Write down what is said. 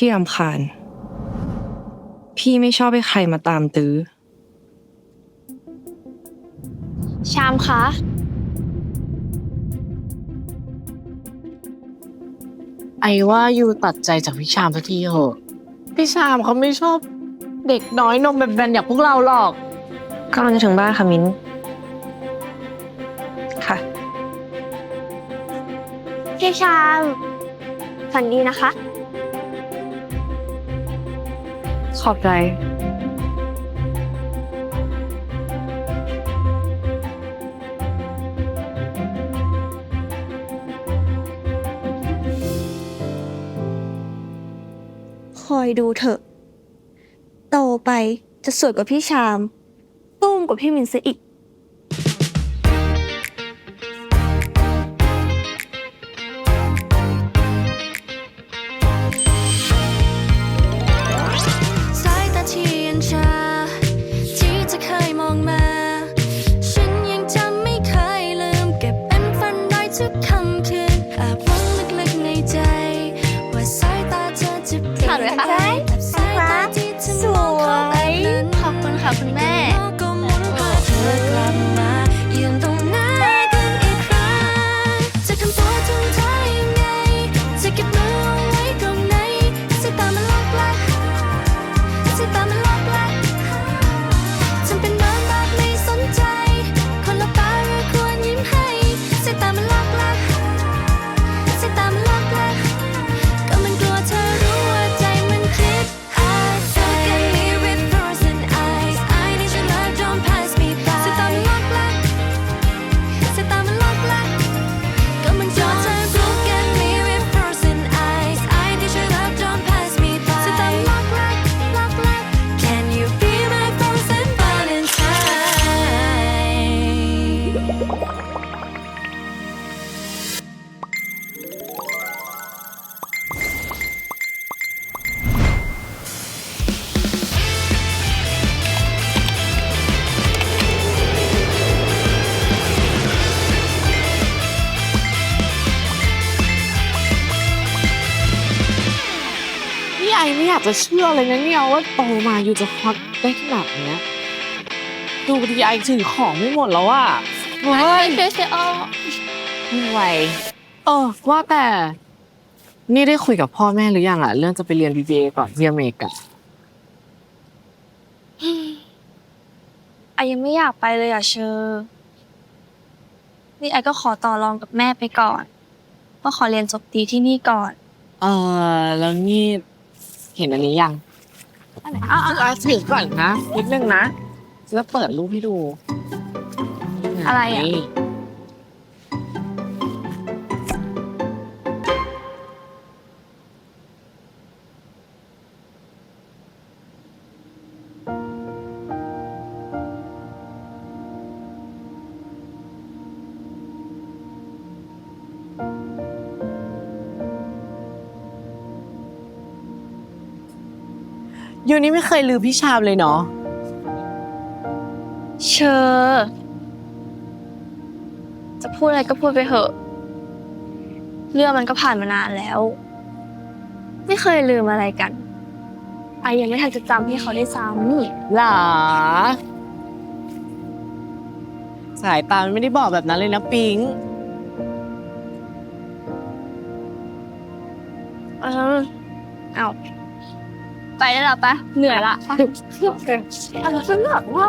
พี่รำคาญ พี่ไม่ชอบให้ใครมาตามตื้อ ชามคะ ไอ้ว่ายูตัดใจจากพี่ชามสักทีเถอะพี่ชามเขาไม่ชอบเด็กน้อยนมแบนๆอย่างพวกเราหรอก กำลังจะถึงบ้านค่ะมิ้น ค่ะ พี่ชามฝันดีนะคะ ขอบใจคอยดูเถอะ โตไปจะสวยกว่าพี่ชามตุ้มกว่าพี่มินซะอีก ไอไม่อยากจะเชื่อเลยนะเนี่ยว่าโตมาอยู่จะฮอตได้ขนาดเนี้ย ดูดีไอถือของไม่หมดแล้วอะเฮ้ยช่วยช่วยอ้อไม่ไหวเออว่าแต่ นี่ได้คุยกับพ่อแม่หรือยังอะเรื่องจะไปเรียน BBA ก่อนที่อเมริกาไอยังไม่อยากไปเลยอะเชอร์นี่ไอก็ขอต่อรองกับแม่ไปก่อนว่าขอเรียนจบดีที่นี่ก่อน เออแล้วนี่ เห็นอันนี้ยังอ้าวเอาถือก่อนนะนิดนึงนะจะเปิดรูปให้ดูอะไรอะนี่ ยูนี่ไม่เคยลืมพี่ชามเลยเนาะเชอร์จะพูดอะไรก็พูดไปเถอะ เรื่องมันก็ผ่านมานานแล้ว ไม่เคยลืมอะไรกัน ไอยังไม่ทันจะจำพี่เขาได้ซ้ำหรอสายตามันไม่ได้บอกแบบนั้นเลยนะปิงเออเอา ไปได้แล้วปะเหนื่อยละอะไรฉันแบบว่า